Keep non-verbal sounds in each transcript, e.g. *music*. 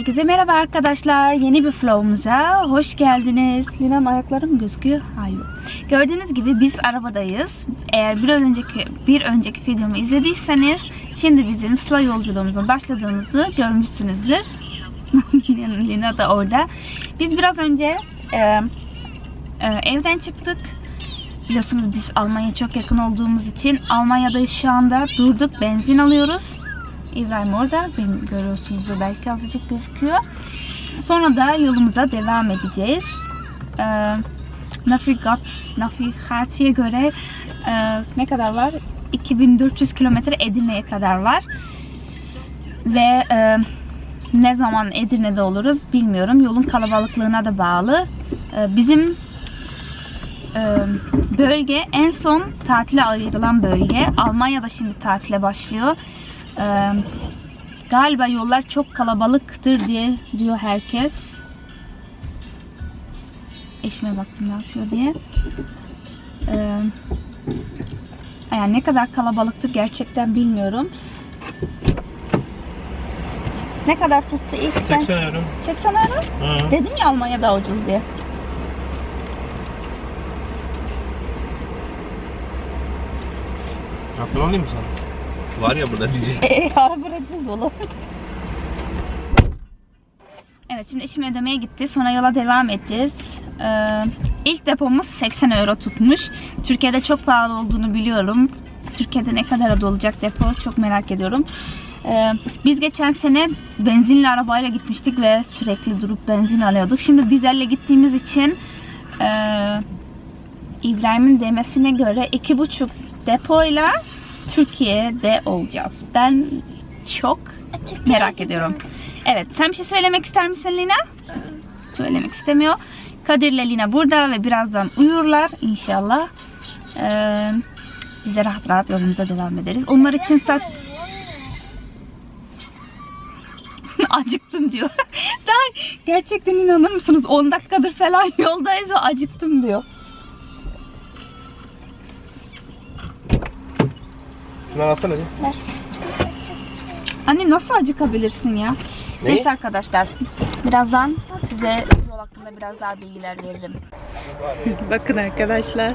Herkese merhaba arkadaşlar. Yeni bir vlogumuza hoş geldiniz. Linem ayaklarım gözüküyor. Hayır. Gördüğünüz gibi biz arabadayız. Eğer bir önceki bir önceki videomu izlediyseniz şimdi bizim Sıla yolculuğumuzun başladığımızı görmüşsünüzdür. *laughs* Lina da orada. Biz biraz önce e, e, evden çıktık. Biliyorsunuz biz Almanya'ya çok yakın olduğumuz için Almanya'dayız şu anda. Durduk benzin alıyoruz. İbrahim orada. Benim görüyorsunuz belki azıcık gözüküyor. Sonra da yolumuza devam edeceğiz. Ee, navigat, navigasyaya göre e, ne kadar var? 2400 kilometre Edirne'ye kadar var. Ve e, ne zaman Edirne'de oluruz bilmiyorum. Yolun kalabalıklığına da bağlı. E, bizim bölge en son tatile ayrılan bölge. Almanya'da şimdi tatile başlıyor. Ee, galiba yollar çok kalabalıktır diye diyor herkes. Eşime baktım ne yapıyor diye. Ee, yani ne kadar kalabalıktır gerçekten bilmiyorum. Ne kadar tuttu ilk sen? 80 euro. 80 euro. Ha. Dedim ya Almanya daha ucuz diye. Kaptan alayım mı sana? Var ya burada diyecek. Eee Red dolu. Evet şimdi eşim ödemeye gitti. Sonra yola devam edeceğiz. Ee, ilk depomuz 80 euro tutmuş. Türkiye'de çok pahalı olduğunu biliyorum. Türkiye'de ne kadar adı olacak depo çok merak ediyorum. Ee, biz geçen sene benzinli arabayla gitmiştik ve sürekli durup benzin alıyorduk. Şimdi dizelle gittiğimiz için ee, İbrahim'in demesine göre iki buçuk depoyla Türkiye'de olacağız. Ben çok merak ediyorum. Evet, sen bir şey söylemek ister misin Lina? Söylemek istemiyor. Kadir'le Lina burada ve birazdan uyurlar inşallah. Ee, biz de rahat rahat yolumuza devam ederiz. Onlar için saat... *laughs* acıktım diyor. *laughs* Daha gerçekten inanır mısınız? 10 dakikadır falan yoldayız ve acıktım diyor. Şunları alsana bir. Annem nasıl acıkabilirsin ya? Ne? Neyse arkadaşlar. Birazdan size yol hakkında biraz daha bilgiler veririm. *laughs* Bakın arkadaşlar.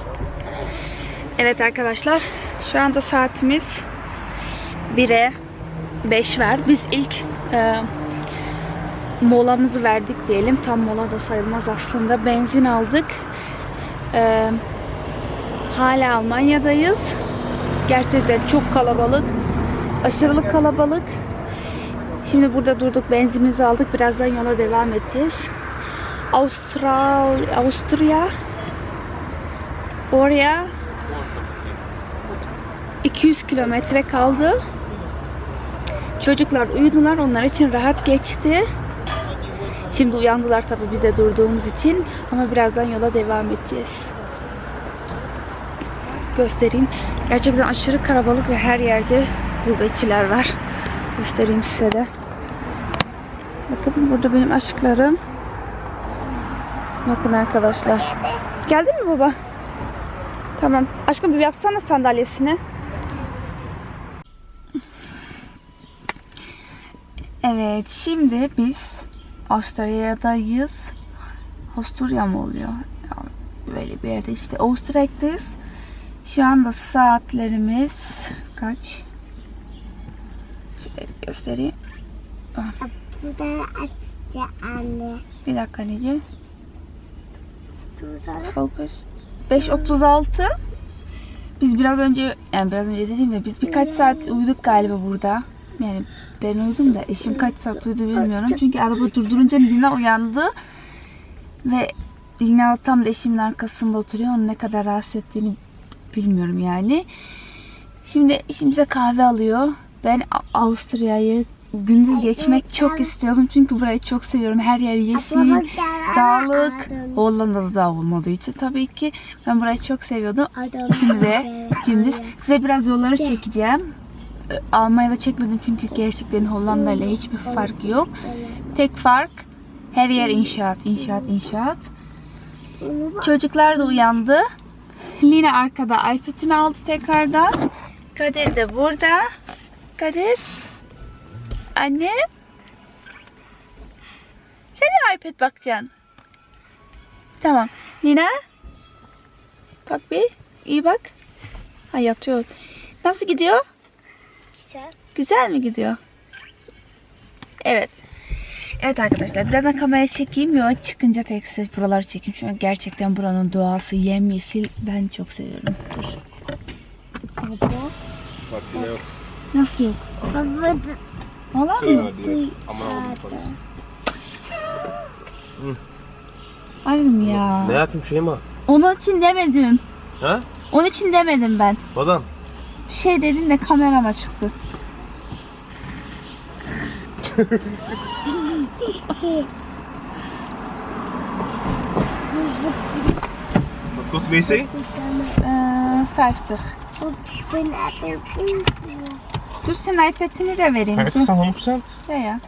Evet arkadaşlar. Şu anda saatimiz 1'e 5 var. Biz ilk e, molamızı verdik diyelim. Tam mola da sayılmaz aslında. Benzin aldık. E, hala Almanya'dayız. Gerçekten çok kalabalık. Aşırılık kalabalık. Şimdi burada durduk, benzinimizi aldık. Birazdan yola devam edeceğiz. Austral, Avusturya oraya 200 kilometre kaldı. Çocuklar uyudular. Onlar için rahat geçti. Şimdi uyandılar tabii biz de durduğumuz için. Ama birazdan yola devam edeceğiz. Göstereyim. Gerçekten aşırı kalabalık ve her yerde gurbetçiler var. Göstereyim size de. Bakın burada benim aşklarım. Bakın arkadaşlar. Geldin mi baba? Tamam. Aşkım bir yapsana sandalyesini. Evet, şimdi biz Avusturya'dayız. Avusturya mı oluyor? Böyle bir yerde işte. Avusturya'dayız. Şu anda saatlerimiz kaç? Şöyle göstereyim. Anne. Bir dakika anneciğim. Bu da Focus. 5.36. Biz biraz önce, yani biraz önce dediğim gibi biz birkaç saat uyuduk galiba burada. Yani ben uyudum da eşim kaç saat uyudu bilmiyorum. Çünkü araba durdurunca Lina uyandı. Ve Lina tam da eşimin arkasında oturuyor. Onu ne kadar rahatsız ettiğini bilmiyorum yani. Şimdi eşim bize kahve alıyor. Ben Avusturya'yı gündüz geçmek çok istiyordum. Çünkü burayı çok seviyorum. Her yer yeşil, dağlık. Hollanda'da da olmadığı için tabii ki ben burayı çok seviyordum. Şimdi de gündüz size biraz yolları çekeceğim. Almanya'da çekmedim çünkü gerçekten Hollanda ile hiçbir fark yok. Tek fark her yer inşaat, inşaat, inşaat. Çocuklar da uyandı. Lina arkada iPad'ini aldı tekrardan. Kadir de burada. Kadir. Anne. Sen de iPad bakacaksın. Tamam. Lina. Bak bir. İyi bak. Ha yatıyor. Nasıl gidiyor? Güzel. Güzel mi gidiyor? Evet. Evet arkadaşlar birazdan kameraya çekeyim. Yola çıkınca tek size buraları çekeyim. An gerçekten buranın doğası yemyeşil. Ben çok seviyorum. Dur. Bak yine yok. Nasıl yok? Valla mı? Aman oğlum. Ayrım ya. Ne yapayım Şeyma? Onun için demedim. Ha? Onun için demedim ben. Badan. Şey dedin de kamerama çıktı. *laughs* Wat kost de wc? Ee, 50. Ik ben even Dur sen iPad'ini de vereyim. 100%? Ya ya.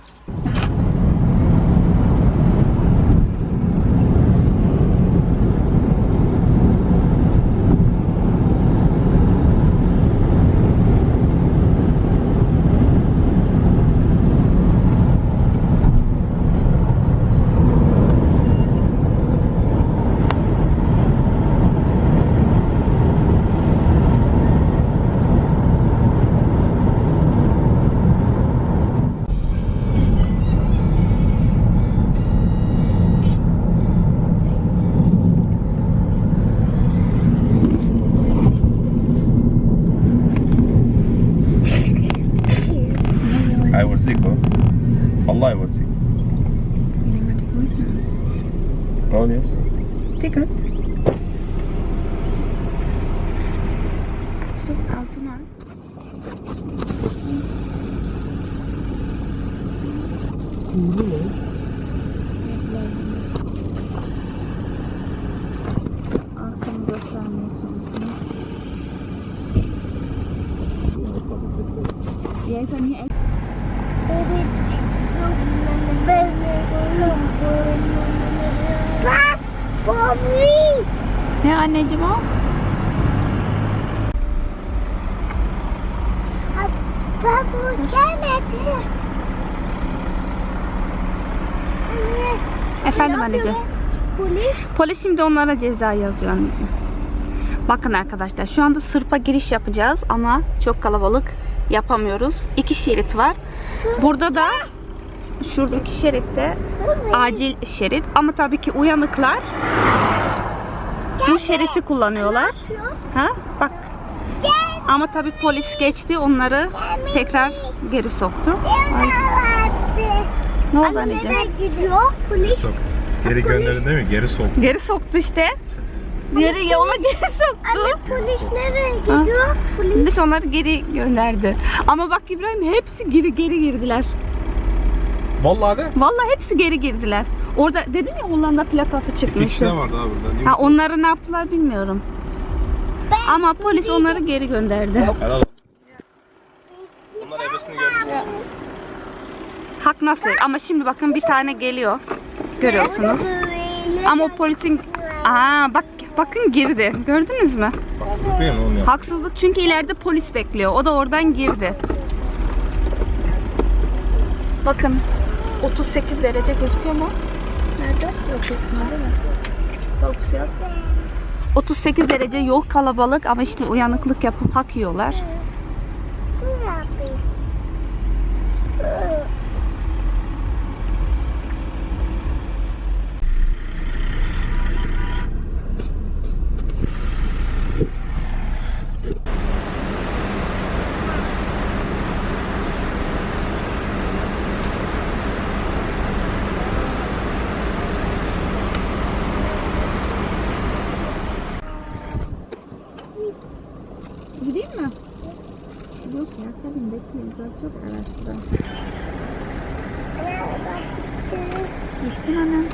Ziek hoor. Allah ziek. Oh yes. Dikkat. Stop altıma. Arkamı göstermeye çalışıyorum. Ya sen niye Bak, Bobby. Ne anneciğim o? Bak bu gelmedi. Efendim ne anneciğim. Polis. Polis şimdi onlara ceza yazıyor anneciğim. Bakın arkadaşlar şu anda Sırp'a giriş yapacağız ama çok kalabalık yapamıyoruz. İki şerit var. Burada da şuradaki şeritte acil şerit ama tabii ki uyanıklar bu şeriti kullanıyorlar. Ha? Bak. Ama tabii polis geçti onları tekrar geri soktu. Ay, ne oldu Anne anneciğim? gidiyor? Polis. Sokt. Geri gönderin değil mi? Geri sok. Geri soktu işte. Geri yola geri soktu. Anne polis nereye gidiyor? Polis. Biz onları geri gönderdi. Ama bak İbrahim hepsi geri geri girdiler. Vallahi de. Vallahi hepsi geri girdiler. Orada dedin ya Hollanda plakası İki kişi çıkmıştı. de vardı abi burada. Ha onları ne yaptılar bilmiyorum. Ama polis onları geri gönderdi. Helal olsun. Onlar ebesini görmüş. Hak nasıl? Ama şimdi bakın bir tane geliyor. Görüyorsunuz. Ama o polisin Aa bak bakın girdi. Gördünüz mü? Haksızlık değil mi oğlum ya? Haksızlık çünkü ileride polis bekliyor. O da oradan girdi. Bakın 38 derece gözüküyor mu? Nerede? Yok gözükmüyor değil mi? Fokus yap. 38 derece yol kalabalık ama işte uyanıklık yapıp hak yiyorlar. Gideyim mi? Yok ya tabii bekleyin. Daha çok araçta. Gitsin annem.